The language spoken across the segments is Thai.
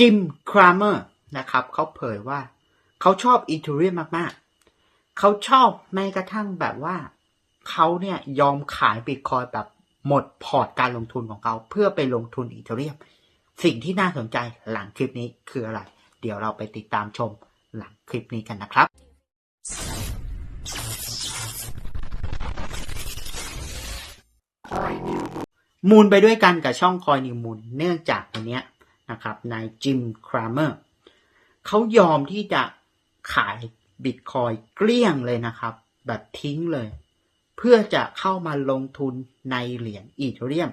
จิมครามเมอร์นะครับเขาเผยว่า เขาชอบอีเทเรียมมากๆ เขาชอบแม้กระทั่งแบบว่า เขาเนี่ยยอมขายบิตคอยแบบหมดพอร์ตการลงทุนของเขา เพื่อไปลงทุนอีเทเรียม สิ่งที่น่าสนใจหลังคลิปนี้คืออะไร เดี๋ยวเราไปติดตามชมหลังคลิปนี้กันนะครับมูลไปด้วยกันกับช่องคอยนิวมูลเนื่องจากวันนี้ นะครับนายจิมครามเมอร์เขายอมที่จะขายบิตคอยเกลี้ยงเลยนะครับ แบบทิ้งเลย เพื่อจะเข้ามาลงทุนในเหรียญอีเทเรียม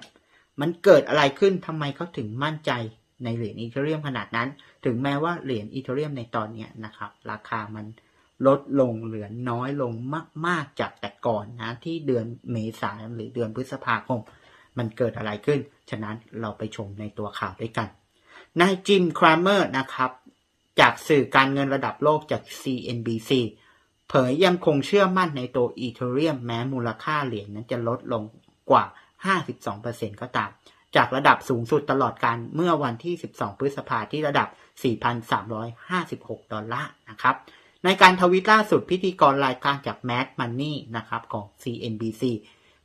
มันเกิดอะไรขึ้นทำไมเขาถึงมั่นใจในเหรียญอีเทเรียมขนาดนั้น ถึงแม้ว่าเหรียญอีเทเรียมในตอนนี้นะครับ ราคามันลดลงเหลือน้อยลงมาก ๆ จากแต่ก่อนนะ ที่เดือนเมษายนหรือเดือนพฤษภาคม มันเกิดอะไรขึ้น ฉะนั้นเราไปชมในตัวข่าวด้วยกัน นายจิมครามเมอร์นะครับ จากสื่อการเงินระดับโลกจาก CNBC เผยยังคงเชื่อมั่นในตัวอีเทเรียมแม้มูลค่าเหรียญนั้นจะลดลงกว่า 52%ก็ตาม จากระดับสูงสุดตลอดการเมื่อวันที่ 12 พฤษภาที่ระดับ 4,356 ดอลลาร์นะครับ ในการทวิตล่าสุดพิธีกรรายการจาก Mad Money นะครับของ CNBC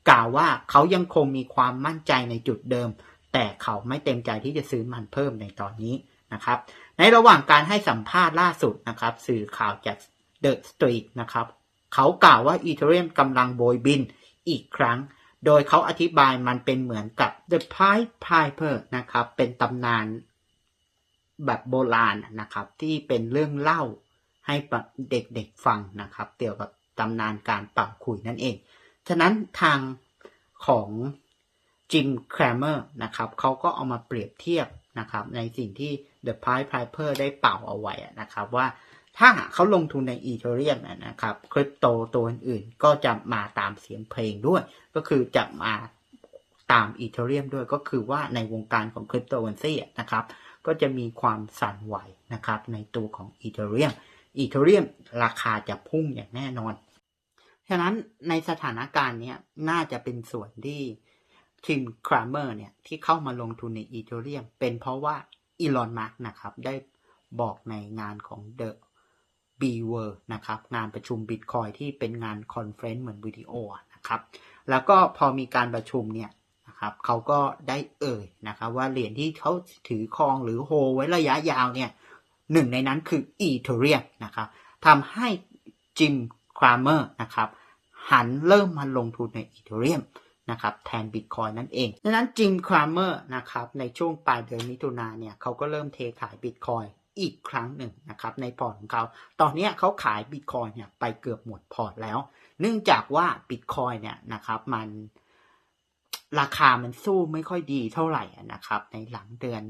กล่าวว่าเขายังคงมีความมั่นใจในจุดเดิม แต่เขาไม่เต็มใจที่จะซื้อมันเพิ่มในตอนนี้นะครับ ในระหว่างการให้สัมภาษณ์ล่าสุดนะครับ สื่อข่าวจาก The Street นะครับ เขากล่าวว่าอีเทเรียมกำลังโบยบินอีกครั้ง โดยเขาอธิบายมันเป็นเหมือนกับ The Pied Piper นะครับ เป็นตำนานแบบโบราณนะครับ ที่เป็นเรื่องเล่าให้เด็กๆฟังนะครับเกี่ยวกับตำนานการเป่าขุยนั่นเอง ฉะนั้นทางของ จิมแครเมอร์นะครับเขาก็เอามาเปรียบเทียบนะครับในสิ่งที่ The Pied Piper ได้เป่าเอาไว้นะครับว่าถ้าหากเขาลงทุนในอีเทเรียมนะครับคริปโตตัวอื่นก็จะมาตามเสียงเพลงด้วย ก็คือจะมาตามอีเทเรียมด้วยก็คือว่าในวงการของคริปโตเคอเรนซีนะครับก็จะมีความสั่นไหวนะครับในตัวของอีเทเรียมอีเทเรียมราคาจะพุ่งอย่างแน่นอน ฉะนั้นในสถานการณ์นี้น่าจะเป็นส่วนที่ ทีมครามเมอร์เนี่ย ที่เข้ามาลงทุนในอีเทเรียม เป็นเพราะว่าอีลอนมาร์กนะครับ ได้บอกในงานของ The b w o r นะครับ งานประชุมบิตคอยที่เป็นงานคอนเฟรนซ์เหมือนวิดีโอนะครับ แล้วก็พอมีการประชุมเนี่ยนะครับเขาก็ได้เอ่ยนะครับ ว่าเหรียญที่เขาถือครองหรือโฮไว้ระยะยาวเนี่ยหนึ่งในนั้นคืออีเทเรียมนะครับทำให้จิมครามเมอร์นะครับหันเริ่มมาลงทุนในอีเทเรียม นะครับแทนบิตคอยนั่นเอง ดังนั้นจิมครามเมอร์นะครับในช่วงปลายเดือนมิถุนาเนี่ยเขาก็เริ่มเทขายบิตคอยอีกครั้งหนึ่งนะครับในพอร์ตของเขา ตอนนี้เขาขายบิตคอยเนี่ยไปเกือบหมดพอร์ตแล้ว เนื่องจากว่าบิตคอยเนี่ยนะครับมันราคามันสู้ไม่ค่อยดีเท่าไหร่นะครับ ในหลังเดือน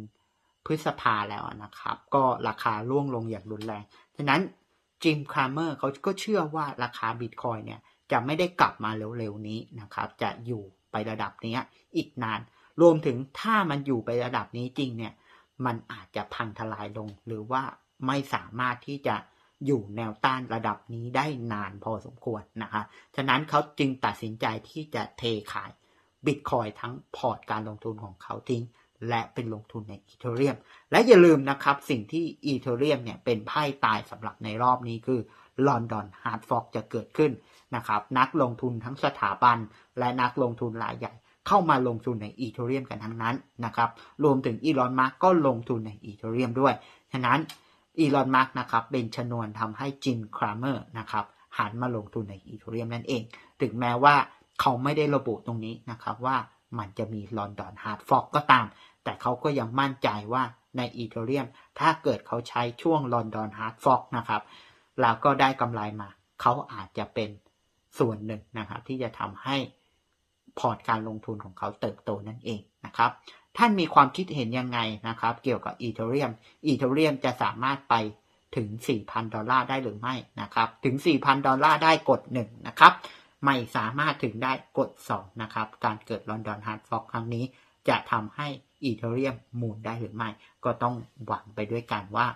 พฤษภาแล้วนะครับ ก็ราคาร่วงลงอย่างรุนแรง ฉะนั้นจิมคาร์เมอร์เขาก็เชื่อว่าราคาบิตคอยเนี่ย จะไม่ได้กลับมาเร็วๆนี้นะครับ จะอยู่ไประดับนี้อีกนาน รวมถึงถ้ามันอยู่ไประดับนี้จริงเนี่ย มันอาจจะพังทลายลง หรือว่าไม่สามารถที่จะอยู่แนวต้านระดับนี้ได้นานพอสมควรนะคะฉะนั้นเขาจึงตัดสินใจที่จะเทขายบิตคอยทั้งพอร์ตการลงทุนของเขาทิ้ง และเป็นลงทุนในอีเทเรียม และอย่าลืมนะครับ สิ่งที่อีเทเรียมเนี่ยเป็นไพ่ตายสำหรับในรอบนี้คือ ลอนดอนฮาร์ดฟอกจะเกิดขึ้นนะครับนักลงทุนทั้งสถาบัน และนักลงทุนรายใหญ่เข้ามาลงทุนในอีเทเรียมกันทั้งนั้นนะครับรวมถึงอีลอนมาร์กก็ลงทุนในอีเทเรียมด้วยฉะนั้นอีลอนมาร์กนะครับเป็นชนวนทำให้จิมครามเมอร์นะครับหันมาลงทุนในอีเทเรียมนั่นเอง ถึงแม้ว่าเขาไม่ได้ระบุตรงนี้นะครับว่ามันจะมีลอนดอนฮาร์ดฟอกก็ตาม แต่เขาก็ยังมั่นใจว่าในอีเทเรียมถ้าเกิดเขาใช้ช่วงลอนดอนฮาร์ดฟอกนะครับ แล้วก็ได้กำไรมา เขาอาจจะเป็นส่วนหนึ่งนะครับ ที่จะทำให้พอร์ตการลงทุนของเขาเติบโตนั่นเองนะครับ ท่านมีความคิดเห็นยังไงนะครับ เกี่ยวกับอีเทเรียมอีเทเรียมจะสามารถไปถึง 4,000 ดอลลาร์ได้หรือไม่นะครับ ถึง 4,000 ดอลลาร์ได้กด 1 นะครับ ไม่สามารถถึงได้กด 2 นะครับ การเกิดลอนดอนฮาร์ดฟอกครั้งนี้ จะทำให้อีเทเรียมมูลได้หรือไม่ ก็ต้องหวังไปด้วยกันว่า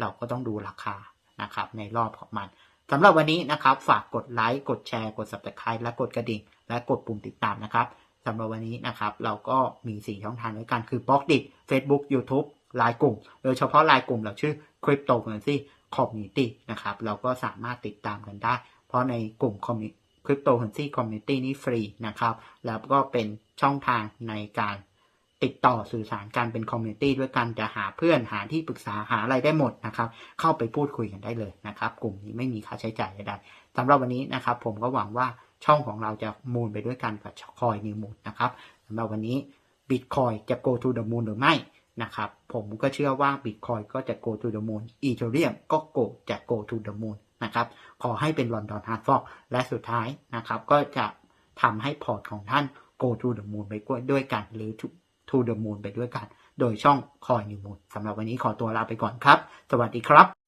เราก็ต้องดูราคา นะครับในรอบของมันสำหรับวันนี้นะครับ ฝากกดไลค์กดแชร์กด subscribe และกดกระดิ่ง และกดปุ่มติดตามนะครับสำหรับวันนี้นะครับ เราก็มี 4 ช่องทางด้วยกันคือบล็อกดิ Facebook YouTube ไลน์กลุ่ม โดยเฉพาะไลน์กลุ่มเราชื่อ Cryptocurrency Community นะครับ เราก็สามารถติดตามกันได้ เพราะในกลุ่ม Cryptocurrency Community นี้ฟรีนะครับ แล้วก็เป็นช่องทางในการ ติดต่อสื่อสารกันเป็นคอมมูนิตี้ด้วยกันจะหาเพื่อนหาที่ปรึกษาหาอะไรได้หมดนะครับ เข้าไปพูดคุยกันได้เลยนะครับ กลุ่มนี้ไม่มีค่าใช้จ่ายใดๆสำหรับวันนี้นะครับ ผมก็หวังว่าช่องของเราจะมูลไปด้วยกันกับคอยนิวมูลนะครับสำหรับวันนี้ Bitcoin จะ go to the moon หรือไม่นะครับ ผมก็เชื่อว่า Bitcoin ก็จะ go to the moon Ethereum ก็ go จะ go to the moon นะครับ ขอให้เป็นลอนดอนฮาร์ดฟอกและสุดท้ายนะครับ ก็จะทำให้พอร์ตของท่าน go to the moon ไปด้วยกันหรือ to the moon ไปด้วยกัน โดยช่องคอยนิวมูนสำหรับวันนี้ขอตัวลาไปก่อนครับ สวัสดีครับ